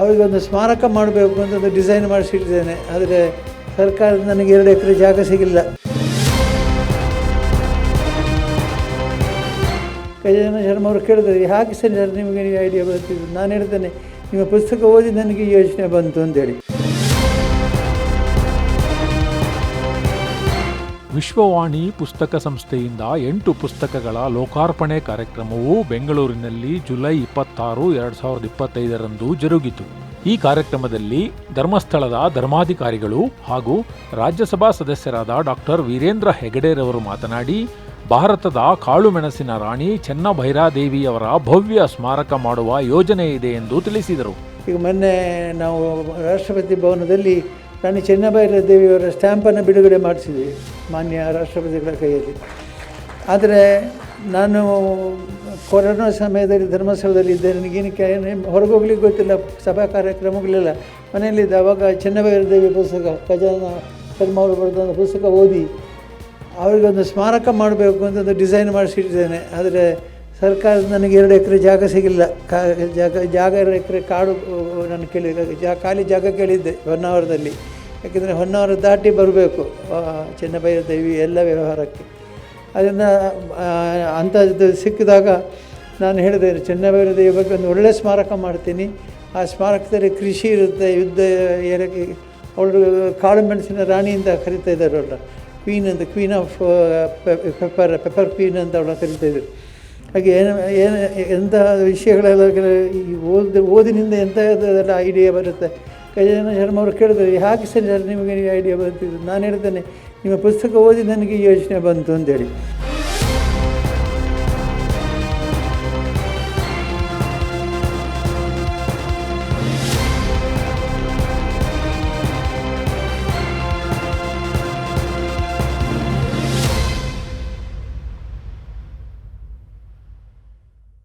ಅವರಿಗೊಂದು ಸ್ಮಾರಕ ಮಾಡಬೇಕು ಅಂತ ಒಂದು ಡಿಸೈನ್ ಮಾಡಿಸಿಟ್ಟಿದ್ದೇನೆ. ಆದರೆ ಸರ್ಕಾರದ ನನಗೆ ಎರಡು ಎಕರೆ ಜಾಗ ಸಿಗಲಿಲ್ಲ. ಗಜಾನನ ಶರ್ಮ ಅವರು ಕೇಳಿದ್ರೆ ಯಾಕೆ ಸರ್ ಸರ್ ನಿಮಗೆ ಐಡಿಯಾ ಬರ್ತಿದ್ದು ನಾನು ಹೇಳ್ತೇನೆ, ನಿಮ್ಮ ಪುಸ್ತಕ ಓದಿ ನನಗೆ ಯೋಚನೆ ಬಂತು ಅಂತೇಳಿ ವಿಶ್ವವಾಣಿ ಪುಸ್ತಕ ಸಂಸ್ಥೆಯಿಂದ ಎಂಟು ಪುಸ್ತಕಗಳ ಲೋಕಾರ್ಪಣೆ ಕಾರ್ಯಕ್ರಮವು ಬೆಂಗಳೂರಿನಲ್ಲಿ ಜುಲೈ ಇಪ್ಪತ್ತಾರು, ಎರಡು ಸಾವಿರದ ಇಪ್ಪತ್ತೈದರಂದು ಜರುಗಿತು. ಈ ಕಾರ್ಯಕ್ರಮದಲ್ಲಿ ಧರ್ಮಸ್ಥಳದ ಧರ್ಮಾಧಿಕಾರಿಗಳು ಹಾಗೂ ರಾಜ್ಯಸಭಾ ಸದಸ್ಯರಾದ ಡಾಕ್ಟರ್ ವೀರೇಂದ್ರ ಹೆಗಡೆರವರು ಮಾತನಾಡಿ, ಭಾರತದ ಕಾಳುಮೆಣಸಿನ ರಾಣಿ ಚೆನ್ನಭೈರಾದೇವಿಯವರ ಭವ್ಯ ಸ್ಮಾರಕ ಮಾಡುವ ಯೋಜನೆ ಇದೆ ಎಂದು ತಿಳಿಸಿದರು. ಈಗ ಮೊನ್ನೆ ನಾವು ರಾಷ್ಟ್ರಪತಿ ಭವನದಲ್ಲಿ ರಾಣಿ ದೇವಿಯವರ ಸ್ಟ್ಯಾಂಪನ್ನು ಬಿಡುಗಡೆ ಮಾಡಿಸಿದ್ವಿ ಮಾನ್ಯ ರಾಷ್ಟ್ರಪತಿಗಳ ಕೈಯಲ್ಲಿ. ಆದರೆ ನಾನು ಕೊರೋನಾ ಸಮಯದಲ್ಲಿ ಧರ್ಮಸ್ಥಳದಲ್ಲಿ ಇದ್ದೆ ನನಗೇನಕ್ಕೆ ಹೊರಗೆ ಹೋಗ್ಲಿಕ್ಕೆ ಗೊತ್ತಿಲ್ಲ, ಸಭಾ ಕಾರ್ಯಕ್ರಮಗಳಿಲ್ಲ. ಮನೆಯಲ್ಲಿದ್ದೆ ಅವಾಗ ದೇವಿ ಪುಸ್ತಕ, ಖಜಾನ ಶರ್ಮ ಅವರು ಬರೆದ ಪುಸ್ತಕ ಓದಿ ಅವರಿಗೊಂದು ಸ್ಮಾರಕ ಮಾಡಬೇಕು ಅಂತ ಒಂದು ಡಿಸೈನ್ ಮಾಡಿಸಿಟ್ಟಿದ್ದೇನೆ. ಆದರೆ ಸರ್ಕಾರ ನನಗೆ ಎರಡು ಎಕರೆ ಜಾಗ ಸಿಗಲಿಲ್ಲ. ಕಾ, ಜಾಗ ಜಾಗ ಎರಡು ಎಕರೆ ಕಾಡು ನಾನು ಕೇಳಿದ ಜಾ ಖಾಲಿ ಜಾಗ ಕೇಳಿದ್ದೆ ಹೊನ್ನಾವರದಲ್ಲಿ. ಯಾಕೆಂದರೆ ಹೊನ್ನಾವರ ದಾಟಿ ಬರಬೇಕು. ಚೆನ್ನಬೈರ ದೇವಿ ಎಲ್ಲ ವ್ಯವಹಾರಕ್ಕೆ. ಅದನ್ನು ಅಂಥದ್ದು ಸಿಕ್ಕಿದಾಗ ನಾನು ಹೇಳಿದೆ, ಚೆನ್ನಬೈರ ದೇವಿ ಬಗ್ಗೆ ಒಂದು ಒಳ್ಳೆಯ ಸ್ಮಾರಕ ಮಾಡ್ತೀನಿ. ಆ ಸ್ಮಾರಕದಲ್ಲಿ ಕೃಷಿ ಇರುತ್ತೆ, ಯುದ್ಧ ಏರಕ್ಕೆ ಅವಳು ಕಾಳು ಮೆಣಸಿನ ರಾಣಿಯಿಂದ ಕರಿತಾ ಇದ್ದಾರೆ ಅವಳ. ಕ್ವೀನ್ ಅಂತ queen of pepper pepper queen ಅಂತ ಅವಳ ಕರಿತಾ ಇದ್ದರು. ಹಾಗೆ ಏನು ಏನು ಎಂಥ ವಿಷಯಗಳೆಲ್ಲ ಈ ಓದಿ, ಓದಿನಿಂದ ಎಂಥ ಐಡಿಯಾ ಬರುತ್ತೆ? ಗಜಾನನ ಶರ್ಮ ಅವರು ಕೇಳಿದ್ರು ಸರ್ ಸರ್, ನಿಮಗೆ ಐಡಿಯಾ ಬರ್ತಿದ್ದು ನಾನು ಹೇಳ್ತೇನೆ, ನಿಮ್ಮ ಪುಸ್ತಕ ಓದಿ ನನಗೆ ಯೋಚನೆ ಬಂತು ಅಂತೇಳಿ